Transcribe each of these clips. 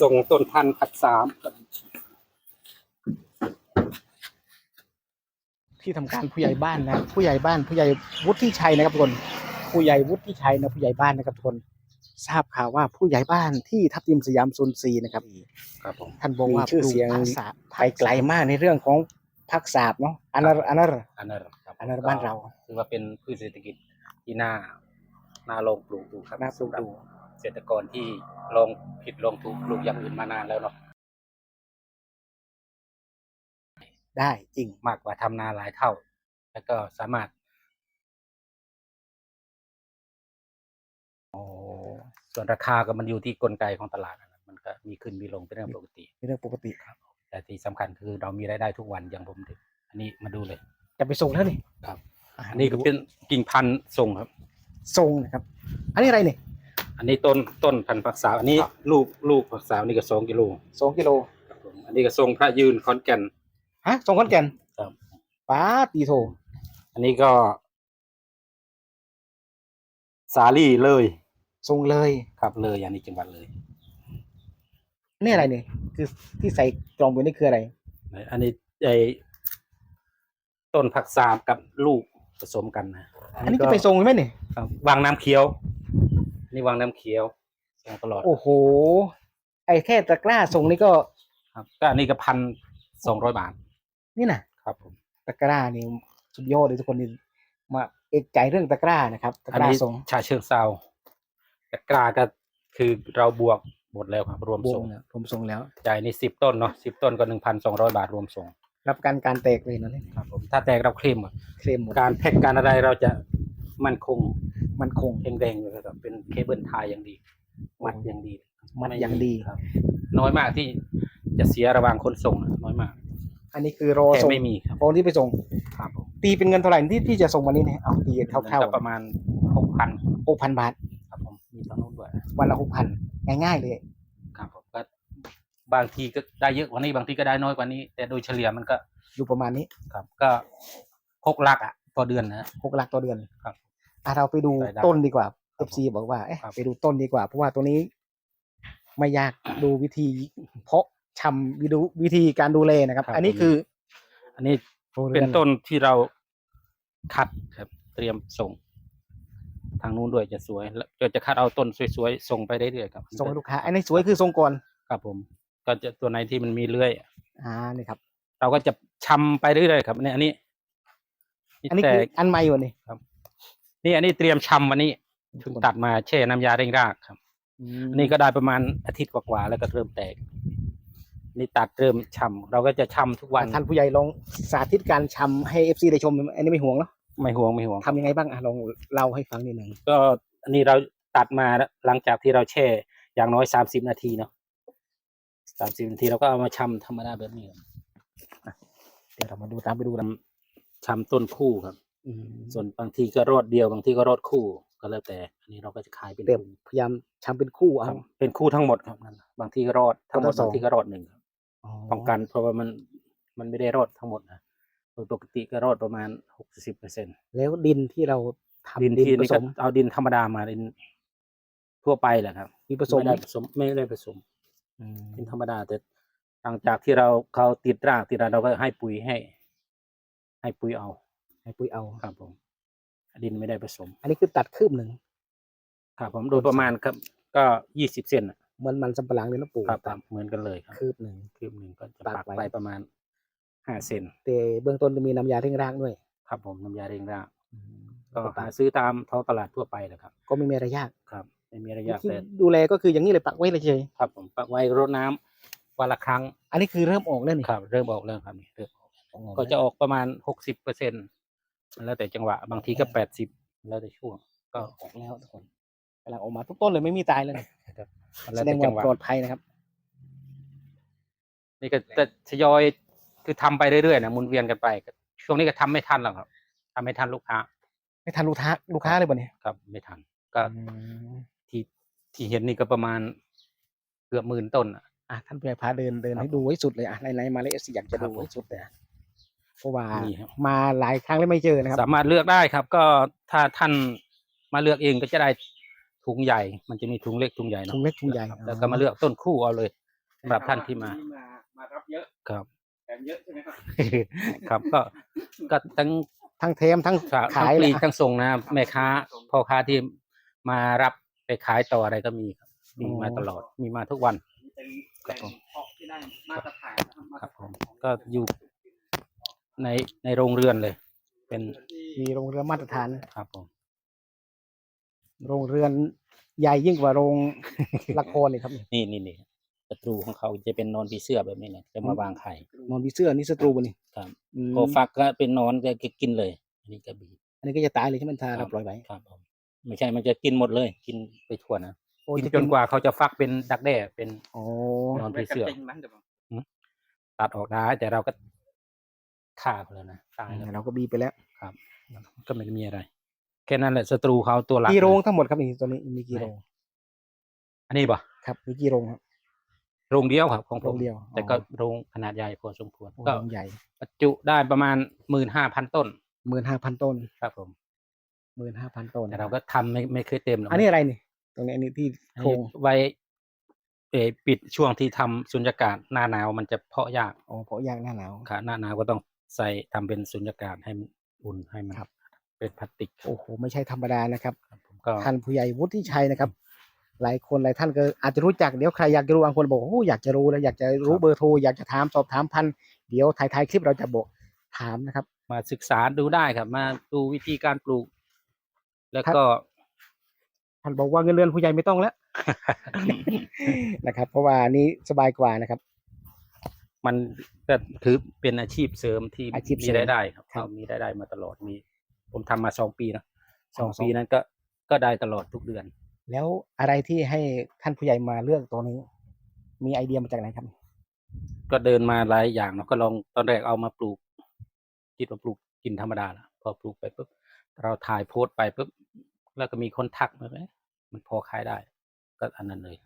ส่งต้นพันธุ์ผัดสามครับที่ทำการผู้ใหญ่บ้านนะผู้ใหญ่บ้านผู้ใหญ่วุฒิชัยนะครับทุกคนผู้ใหญ่วุฒิชัยนะผู้ใหญ่บ้านนะครับทุกคนทราบข่าวว่าผู้ใหญ่บ้านที่ทับทิมสยามโซนซีนะครับครับผมท่านบอกว่ามีชื่อเสียงปลูกผักสาบไปไกลมากในเรื่องของผักสาบเนาะอันนั้นอันนั้นอันนั้นครับอันนั้นบ้านเราถือว่าเป็นพืชเศรษฐกิจที่น่าน่าลองปลูกดูครับน่าปลูกดูสำหรับเก ษตรกรที่ลองผิดลองถูกปลูกอย่างอื่นมานานแล้วเนาะได้จริงมากกว่าทำนาหลายเท่า แล้วก็สามารถโอ้ส่วนราคาก็มันอยู่ที่กลไกของตลาดนะครับมันก็มีขึ้นมีลงเป็นเรื่องปกติเป็นเรื่องปกติแต่ที่สำคัญคือเรามีรายได้ทุกวันอย่างผมถึงอันนี้มาดูเลย จะไปส่งแล้วนี่ครับะอันนี้ก็เป็นกิ่งพันธุ์ส่งครับส่งนะครับ อันนี้อะไรเนี่ย อันนี้ต้นต้นพันธุ์ผักสาวอันนี้ลูกลูกผักสาวนี่ก็สองกิโลสองกิโลครับผมอันนี้ก็ทรงพระยืนคอนแก่น ฮะส่งขอนแก่นครับ ป้าตีโทอันนี้ก็ สาลี่เลยส่งเลยครับเลยอันนี้จังหวัดเลยนี่อะไรเนี่ยคือที่ใส่กล่องไปนี่คืออะไร อันนี้ไอต้นผักสามกับลูกผสมกันนะอันนี้จะไปส่งใช่ไหมเนี่ยครับวางน้ำเขียวอั นนี่วางน้ำเขียวส่งตลอดโอ้โห ไอ้แค่ตะกร้าส่งนี่ก็ครับก็อันนี้ก็พันสองร้อยบาทนี่นะครับผมตะกร้านี่สุดยอดเลยทุกคนนี่มาเอกใจเรื่องตะกร้านะครับตะอันกร้านี้ส่งชาเชิงเซาแต่กล้าก็คือเราบวกหมดแล้วครับรวมวส่งงนะผมส่งแล้ว จ่ายในสิบต้นเนาะสิบต้นก็หนึ่งพันสองร้อยบาทรวมส่งรับการการแตกเลยนะเนี่ยครับผมถ้าแตกเราเคลมหมดเคลมหมดการแพ็กการอะไรเราจะมั่นคง มันคงแข็งแรงเลยครับ เป็นเคเบิลไทยอย่างดี มัดอย่างดีมัดอย่างดีครับ น้อยมากที่จะเสียระหว่างคนส่งนะน้อยมาก อันนี้คือรอแค่ส่งไม่มีครับโอนที่ไปส่งครับผมตีเป็นเงินเท่าไหร่ที่ที่จะส่งวันนี้เนี่ยเอาตีคร่าวก็ประมาณหกพันๆหกพันบาทครับผมมีตอนนู้นด้วยวันละหกพันง่ายๆเลยครับผมก็บางทีก็ได้เยอะกว่านี้บางทีก็ได้น้อยกว่านี้ แต่โดยเฉลี่ยมันก็อยู่ประมาณนี้ครับ ก็หกหลักอะต่อเดือนนะหกหลักต่อเดือนครับ อะเราไปดูรายได้ต้นดีกว่าคเอรับฟซีบอกว่าเอ๊ะครับไปดูต้นดีกว่า เพราะว่าตัวนี้ ไม่ยากดูวิธี เพาะชำวิดูวิธีการดูแลนะครับครับ อันนี้คือ อันนี้เป็นต้นที่เราคัดครับ เตรียมส่ง ทางนู้นด้วยจะสวยแล้วก็จะคัดเอาต้นสวยๆส่งไปเรื่อยๆครับส่งให้ลูกค้าอันนี้สวยคือทรงก่อนครับผม ก็จะตัวไหนที่มันมีเลื่อยอ่านี่ครับ เราก็จะชำไปเรื่อยๆครับเนี่ยอันนี้อันนี้แต่คืออันใหม่อยู่นี่ นี่อันนี้เตรียมชำวันนี้เพิ่งตัดมาแช่น้ำยาเร่งรากครับมอันนี้ก็ได้ประมาณอาทิตย์กว่าๆแล้วก็เริ่มแตก นี่ตัดเริ่มชำเราก็จะชำทุกวันท่านผู้ใหญ่ลองสาธิตการชำให้เอฟซีได้ชม อันนี้ไม่ห่วงเนาะไม่ห่วงไม่ห่วงทำยังไงบ้างอะลองเล่าให้ฟังนิดหนึ่งก็อันนี้เราตัดมาหลังจากที่เราแช่อย่างน้อยสามสิบนาทีเนาะสามสิบนาทีเราก็เอามาชำธรรมดาแบบนี้ครับเดี๋ยวเรามาดูตามไปดูนะชำต้นคู่ครับ อืมส่วนบางทีก็รอดเดียวบางทีก็รอดคู่ก็แล้วแต่ อันนี้เราก็จะขายเป็นเดี๋ยวคู่พยายามชำเป็นคู่คเอารับเป็นคู่ทั้งหมดครับนั่นบางทีก็รอดทั้งหมดทั้งสอง บางทีก็รอดหนึ่งครับป้องกันเพราะว่ามันมันไม่ได้รอดทั้งหมดนะโดยปกติก็รอดประมาณหกสิบเปอร์เซ็นต์แล้วดินที่เราทำดินดินที่ผนี่สก็มเอาดินธรรมดามาดินทั่วไปแหละครับมีผสมไม่ได้ผสมไม่ได้ผสมอืมเป็นธรรมดาแต่หลังจากที่เราเขาติดรากติดอะไรเราก็ให้ปุ๋ยให้ ให้ปุ๋ยเอา ให้ปุ๋ยเอา ครับผม ดินไม่ได้ผสม อันนี้คือตัดคืบหนึ่งครับผมโดยประมาณครับ ก็ยี่สิบเซนน่ะเหมือนมันสำปะหลังเลยนะปู่ครับตัดเหมือนกันเลยครับคืบหนึ่งคืบหนึ่งก็จะปักปักไว้ไปประมาณห้าเซนแต่เบื้องต้นจะมีน้ำยาเร่งรากด้วย ครับผมน้ำยาเร่งรากอืมก็ก็หาซื้อตามท้องตลาดทั่วไปแหละครับ ก็ไม่มีอะไรยากครับไม่มีอะไรยากที่แต่ดูแลก็คืออย่างนี้เลยปักไว้เลยเฉยครับผมปักไว้รดน้ำวันละครั้ง อันนี้คือเริ่มออกแล้วนี่ครับ เริ่มออกแล้วครับนี่เริ่มออกออกก็จะออกประมาณหกสิบเปอร์เซ็น แล้วแต่จังหวะ บางทีก็แปดสิบแล้วแต่ช่วง ก็ออกแล้วทุกคนกำลังออกมาทุกต้นเลยไม่มีตายเลยนะแล้แสวดแต่งจัว่างหวะปลอดภัยนะครับ นี่ก็จะทยอยคือทำไปเรื่อยๆนะหมุนเวียนกันไป ช่วงนี้ก็ทำไม่ทันหรอกครับทำไม่ทันลูกค้า ไม่ทันลูกค้าลูกค้าเลยบ่เนี่ยครับ ไม่ทันก็ที่ที่เห็นนี่ก็ประมาณเกือบหมื่นต้นอะอะท่านผู้ใหญ่พาเดินเดินครับให้ดูให้สุดเลยอะไหนๆมาเลยอยากจะครัดูบผมให้สุดเลยอะ เพราะว่านี่ครับ มาหลายครั้งแล้วไม่เจอนะครับ สามารถเลือกได้ครับ ก็ถ้าท่านมาเลือกเองก็จะได้ถุงใหญ่ มันจะมีถุงเล็กถุงใหญ่เนอะถุงเล็กถุงใหญ่ครับแล้วก็มาเลือกต้นคู่เอาเลยสำหรับท่านที่มามา มารับเยอะครับ แถมเยอะใช่ไหมครับครับก็ก็ทั้ง ทั้งเทมทั้งทั้ขางยปลีกนะทั้งส่งนะแม่ค้าพ่อค้าที่มารับไปขายต่ออะไรก็มีครับมีมาตลอดมีมาทุกวัน เป็นครับผมออกที่ได้มาตรฐานนะครับมาคตรัรบผฐานมก็อยู่ ในในโรงเรือนเลย เป็นมีโรงเรือนมาตรฐาน ครับผมโรงเรือนใหญ่ยิ่งกว่าโรงละครเลยครับนี่นี่นี่นี่ศัตรูของเขาจะเป็นนอนผีเสื้อแบบนี้เลยจะมาวางไข่นอนผีเสื้อนี่ศัตรูบนนี่ครับอืมพอฟักก็เป็นนอนก็กินเลย อันนี้กระบี่อันนี้ก็จะตายเลยใช่ไหมทาครัเราบปล่อยไว้ครับผมไม่ใช่มันจะกินหมดเลย กินไปทั่วนะโอ้กินจะจนกว่าเขาจะฟักเป็นดักแด้เป็นโอ้นอนผีเสื้อตัดออกได้แต่เราก็ ฆ่าเขาแล้วนะตายแล้วเราก็บีบไปแล้วครับ ก็ไม่ได้มีอะไร แค่นั้นแหละศัตรูเขาตัวหลักกี่โรงเลยทั้งหมดครับนี่ตัวนี้มีกี่โรง อันนี้ปะครับมีกี่โรงครับโรงเดียวครับของผโรมงเดียวแต่ก็โรงขนาดใหญ่พอสมควรโอ้ก็โรงใหญ่บรรจุได้ประมาณหมื่นห้าพันต้นหมื่นห้าพันต้นครับผมหมื่นห้าพันต้นแต่เราก็ทำไม่ไม่เคยเต็มหรอกอันนี้อะไรนี่ ตรงนี้อันนี้ที่อันโครนี้งไว้เออปิดช่วงที่ทำสุญญากาศหน้าหนาวมันจะเพาะยากอ๋อเพราะยางหน้าหนาวค่ะหน้าหนาวก็ต้อง ใส่ทำเป็นสุญญากาศให้มันอุ่นให้มันครับ เป็นพลาสติกโอ้โหไม่ใช่ธรรมดานะครับ ครับผมก็ท่านผู้ใหญ่วุฒิชัยนะครับ หลายคนหลายท่านก็อาจจะรู้จักเดี๋ยวใครอยากจะรู้บางคนบอกโอ้อยากจะรู้แล้วอยากจะรู้เบอร์โทรอยากจะถามสอบถามพันเดี๋ยวท้ายๆคลิปเราจะบอกถามนะครับ มาศึกษาดูได้ครับ มาดูวิธีการปลูก แล้วครับก็ ท่านบอกว่าเงินเดือนผู้ใหญ่ไม่ต้องแล้ว นะครับ เพราะว่านี้สบายกว่านะครับ มันก็ถือเป็นอาชีพเสริมที่อาชีพเสริมีมรายได้ครับครับเรามีรายได้มาตลอดมี ผมทำมาสองปีนะสองอ๋อสองปีนั้นก็ก็ได้ตลอดทุกเดือน แล้วอะไรที่ให้ท่านผู้ใหญ่มาเลือกตัวนี้ มีไอเดียมาจากไหนครับ ก็เดินมาหลายอย่างเนาะก็ลองตอนแรกเอามาปลูกคิดว่าปลูกกินธรรมดาละพอปลูกไปปุ๊บเราถ่ายโพสต์ไปปุ๊บแล้วก็มีคนทักมาเลยมันพอขายได้ ก็อันนั้นเลย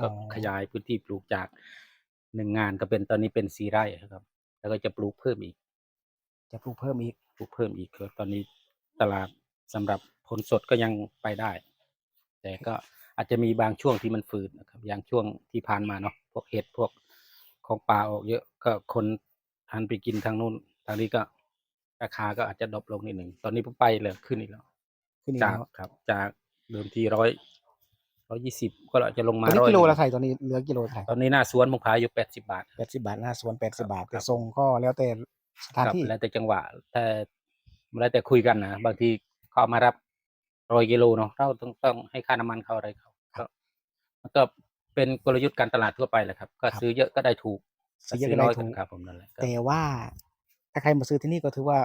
ก็อ๋อ ขยายพื้นที่ปลูกจาก หนึ่งงานก็เป็นตอนนี้เป็นสี่ไร่ครับ แล้วก็จะปลูกเพิ่มอีก จะปลูกเพิ่มอีกปลูกเพิ่มอีกคือตอนนี้ตลาดสำหรับผลสดก็ยังไปได้ แต่ก็อาจจะมีบางช่วงที่มันฝืดนะครับ อย่างช่วงที่ผ่านมาเนาะพวกเห็ดพวกของป่าออกเยอะก็คนหันไปกินทางนู้นทางนี้ก็ราคาก็อาจจะดรอปลงนิดหนึ่ง ตอนนี้ผมไปเลยขึ้นอีกแล้วขึ้นอีกจากแล้วครับ จากเดิมทีร้อย ร้อยยี่สิบก็อาจจะลงตมาอนนี้ร้อยกิโลละเท่าไหร่ตอนนี้เหลือกิโลเท่าไหร่ตอนนี้หน้าสวนผมขายอยู่แปดสิบาทแปดสิบาทหน้าสวนแปดสิบาทครัแต่บทรงก็แล้วแต่สถานครับที่แล้วแต่จังหวะแต่แล้วแต่คุยกันนะบางทีเขาเอามารับร้อยกิโลเนาะเราต้องต้องให้ค่าน้ำมันเขาอะไรเขาก็มันก็เป็นกลยุทธ์การตลาดทั่วไปแหละครับ ก็ซื้อเยอะก็ได้ถูกซื้อเยอะก็ได้ร้อยถูกครับผมนั่นแหละก็แต่ว่าถ้าใครมาซื้อที่นี่ก็ถือว่า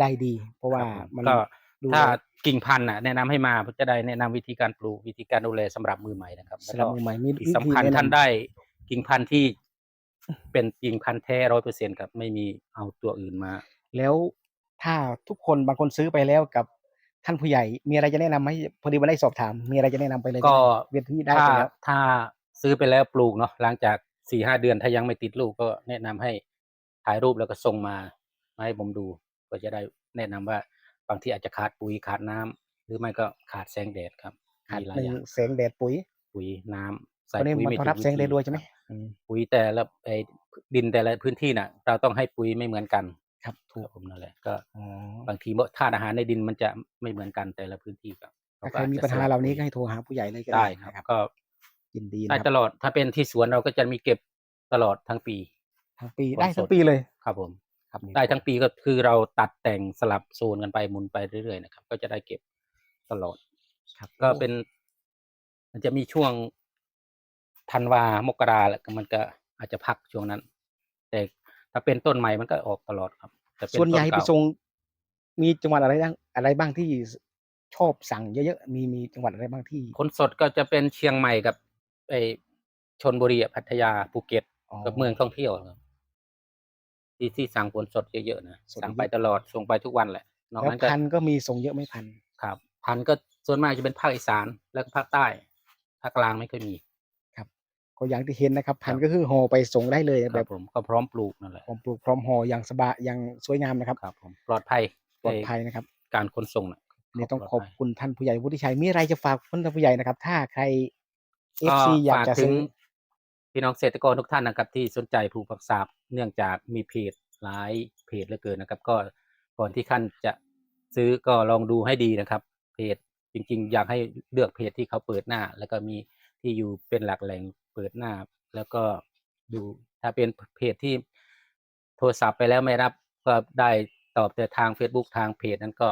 ได้ดี เพราะว่าครับผมมันก็ดู ถ้าแลกิ่งพันธุ์น่ะแนะนำให้มาผมจะได้แนะนำวิธีการปลูกวิธีการดูแลสำหรับมือใหม่นะครับแล้วสำหรับก็มือใหม่มีที่วิสำคัญแะำท่านได้กิ่งพันธุ์ที่เป็นกิ่งพันธุ์แท้ร้อยเปอร์เซ็นครับไม่มีเอาตัวอื่นมา แล้วถ้าทุกคนบางคนซื้อไปแล้วกับท่านผู้ใหญ่ มีอะไรจะแนะนำไหมพอดีวันได้สอบถาม มีอะไรจะแนะนำไปเลยก็เวียนที่ได้ถ้าไปแล้วถ้าซื้อไปแล้วปลูกเนาะหลังจากสี่ห้าเดือนถ้ายังไม่ติดลูกก็แนะนำให้ถ่ายรูปแล้วก็ส่งมามาให้ผมดู ก็จะได้แนะนำว่า บางทีอาจจะขาดปุ๋ยขาดน้ำหรือไม่ก็ขาดแสงแดดครับขาดมีหลาหยนึ่องย่างแสงแดดปุ๋ยปุ๋ยน้ำใส่ตอนนี้ปุ๋ยมันไม่ต้องถูรับกแสงแดดธีด้วยใช่ไหมครับอืม ปุ๋ยแต่ละไอ้ดินแต่ละพื้นที่น่ะ เราต้องให้ปุ๋ยไม่เหมือนกันครับ ถูคกรับผมนั่นแหละก็อ๋อบางทีธาตุอาหารในดินมันจะไม่เหมือนกันแต่ละพื้นที่ครับถ้าใครมีปัญหาเหล่านี้ก็ให้โทรหาผู้ใหญ่เลยก็ได้ได้ครับ นะครับ ก็ยินดีได้นะคตรับลอดถ้าเป็นที่สวนเราก็จะมีเก็บตลอดทั้งปี ทั้งปีผลได้สทั้ดงปีเลย ครับผม ครับนี่ได้ทั้งปีก็คือเราตัดแต่งสลับโซนกันไปหมุนไปเรื่อยๆนะครับ ก็จะได้เก็บตลอดครับ ก็เป็น มันจะมีช่วงธันวามกราแหละมันก็อาจจะพักช่วงนั้น แต่ถ้าเป็นต้นใหม่มันก็ออกตลอดครับแต่เป็ส่วนใหญ่ต้ไปเก่าส่งมีจังหวัดอะไรบ้างอะไรบ้างที่ชอบสั่งเยอะๆมีมีจังหวัดอะไรบ้างที่ คนสดก็จะเป็นเชียงใหม่กับไอชนบุรีอะพัทยาภูเก็ตกับเมืองท่องเที่ยวครับ ที่ที่สั่งผลสดเยอะๆนะสดสั่งเยอะไปตลอดส่งไปทุกวันแหละนอกแล้วนั้นก็พันธุ์ก็มีส่งเยอะไหม่พันธุ์ครับ พันธุ์ก็ส่วนมากจะเป็นภาคอีสานแล้วก็ภาคใต้ภาคกลางไม่ค่อยมี ก็อย่างที่เห็นนะครับ พันธุ์ครับก็คือห่อไปส่งได้เลยคแบรับบผมก็พร้อมปลูกนั่นแหละผมปลูกพร้อมห่ออย่างสบายอย่างสวยงามนะครับครับ ผมปลอดภัยปลอดภัยนะครับในการขนส่งนะ นี่ต้องปลขอบภัยคุณท่านผู้ใหญ่วุฒิชัยมีอะไรจะฝากท่านผู้ใหญ่นะครับ ถ้าใครเอฟก็ซีอยากฝากจะถึซื้งอ พี่น้องเกษตรกรทุกท่านนะครับที่สนใจปลูกผักสาบเนื่องจากมีเพจหลายเพจเหลือเกินนะครับ ก็ก่อนที่ท่านจะซื้อก็ลองดูให้ดีนะครับ เพจจริง ๆ อยากให้เลือกเพจที่เขาเปิดหน้า แล้วก็มีที่อยู่เป็นหลักแหล่งเปิดหน้า แล้วก็ดูถ้าเป็นเพจที่โทรศัพท์ไปแล้วไม่รับก็ได้ตอบแต่ทาง Facebook ทางเพจนั้นก็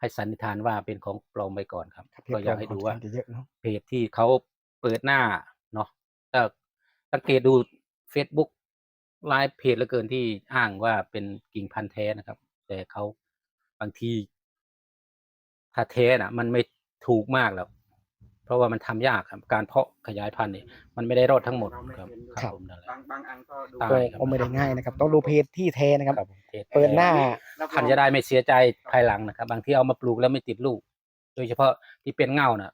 ให้สันนิษฐานว่าเป็นของปลอมไปก่อนครับครับก็อยากให้ดูว่าค่อนข้งจะเยอะเนาะเพจที่เขาเปิดหน้าเนาะก็ สังเกตดู Facebook ไลฟ์เพจเหลือเกินที่อ้างว่าเป็นกิ่งพันธุ์แท้นะครับ แต่เขาบางทีถ้าแท้น่ะมันไม่ถูกมากแล้ว เพราะว่ามันทำยากครับ การเพาะขยายพันธุ์เนี่ยมันไม่ได้รอดทั้งหมดครับครับผมนั่นแหละบางบางอันก็ดูตาก็ยครับก็ไม่ได้ง่ายนะครับ ต้องดูเพจที่แท้นะครับ ครับผมพจเปิดหน้ารับรองท่านจะได้ไม่เสียใจภายหลังนะครับ บางที่เอามาปลูกแล้วไม่ติดลูก โดยเฉพาะที่เป็นเง่าน่ะ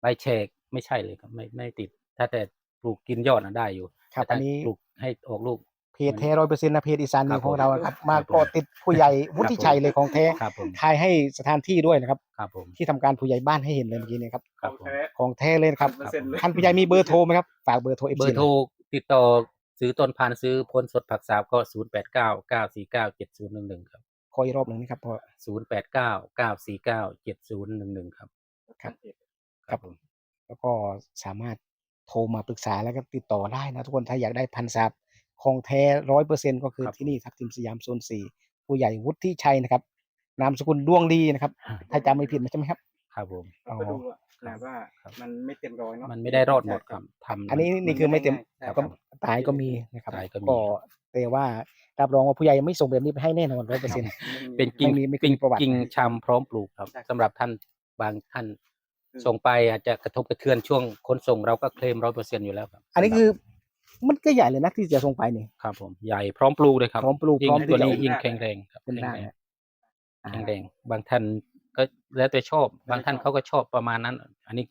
ใบแฉกไม่ใช่เลยครับไม่ไม่ติด ถ้าแต่ ปลูกกินยอดน่ะได้อยู่ครับแต่อัถ้านนี้ ปลูกให้ออกลูก เพจแท้ร้อยเปอร์เซ็นต์นะเพจอีสานครันิบวของเรานะครับผมมาครับผมเกาะติดผู้ใหญ่วุฒิชัยเลยของแท้ครับผมทายให้สถานที่ด้วยนะครับ ครับผม ที่ทำการผู้ใหญ่บ้านให้เห็นเลยเมื่อกี้เนะครับ ครับผมแท้ของแท้เลยนะครับเปอร์เซ็นต์เลย ท่านผู้ใหญ่มีเบอร์โทรไหมครับ ฝากเบอร์โทร FC เบอร์โทรติดต่อซื้อต้นพันธุ์ซื้อพ้นสดผักสาบก็ศูนย์แปดเก้าเก้าสี่เก้าเจ็ดศูนย์หนึ่งหนึ่งครับขออีกรอบหนึ่งนะครับพอ ศูนย์แปดเก้าเก้าสี่เก้าเจ็ดศูนย์หนึ่งหนึ่งครับ ครับ ครับผม แล้วก็สามารถ โทรมาปรึกษาแล้วก็ติดต่อได้นะทุกคน ถ้าอยากได้พันธุ์สับของแท้ร้อยเปอร์เซ็นก็คือที่นี่ทับทิมสยามโซนสี่ผู้ใหญ่วุฒิชัยนะครับ นามสกุลดวงดีนะครับ ถ้าจำไม่ผิดนะใช่ไหมครับ ครับผม เราก็ดูอะนะว่าครับ มันไม่เต็มร้อยเนาะ มันไม่ได้รอดหมดครับทำ อันนี้นี่คือไม่เต็มใช่ก็ครับตายก็มีนะครับตายก็มีก็แต่ว่ารับรองว่าผู้ใหญ่ไม่ส่งแบบนี้ไปให้แน่นอนร้อยเปอร์เซ็นต์เป็นกิ่งไม่มีไม่เคยกิ่งมีประวัติ กิ่งชำพร้อมปลูกครับใช่ครับ สำหรับท่านบางท่าน ส่งไปอาจจะกระทบกระเทือนช่วงขนส่งเราก็เคลมร้อยเปอร์เซ็นอยู่แล้วครับอันนี้คือมันก็ใหญ่เลยนะที่จะส่งไปนี่ครับผมใหญ่พร้อมปลูกเลยครับพร้อมปลูกยิ่พร้อมตัวที่จะนี้ออกยิ่งแข็งแรงครับเป็นแข็งได้แรงนะอ่าแข็งแรงบางท่านก็แล้วแต่ชอบ บางท่านเขาก็ชอบประมาณนั้น อันนี้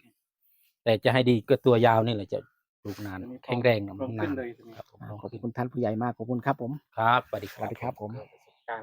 แต่จะให้ดีก็ตัวยาวนี่แหละจะปลูกนานอันนี้แข็งแรงพร้อมนาขึ้นนเลยใช่ไหมครับผมอ่าขอบคุณท่านผู้ใหญ่มากขอบคุณครับผมครับสวัสดีคสรัวับสดีครับผมการ